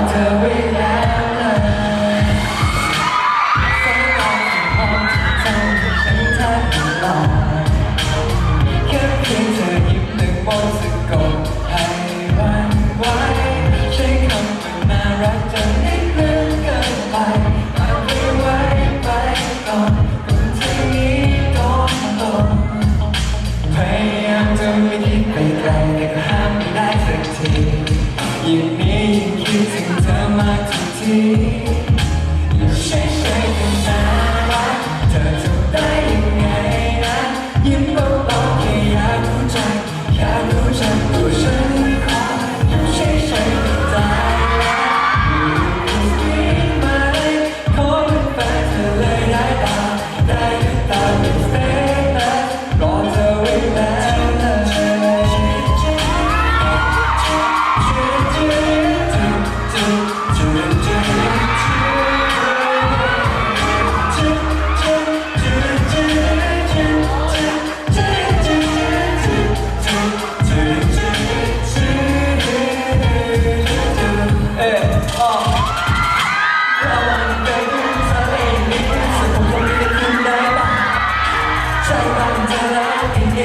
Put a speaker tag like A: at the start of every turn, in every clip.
A: water. we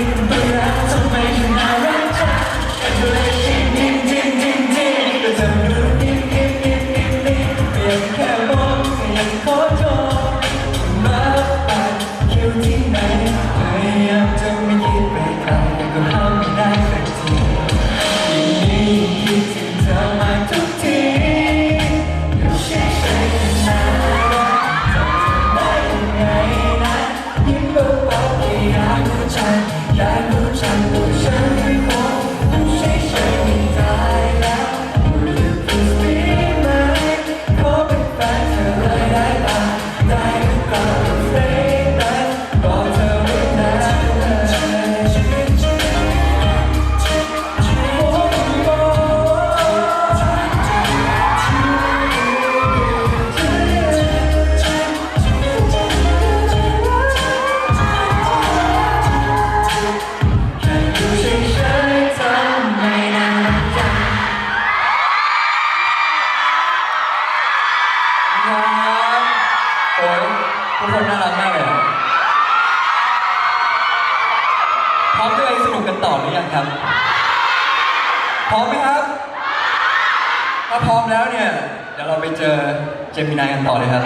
A: Thank you. จั
B: ทุกคนน่ารักมากเลยอะพร้อมจะไปสนุกกันต่อหรือยังครับ พร้อมไหมครับ ถ้าพร้อมแล้วเนี่ย เดี๋ยวเราไปเจอเจมินายกันต่อเลยครับ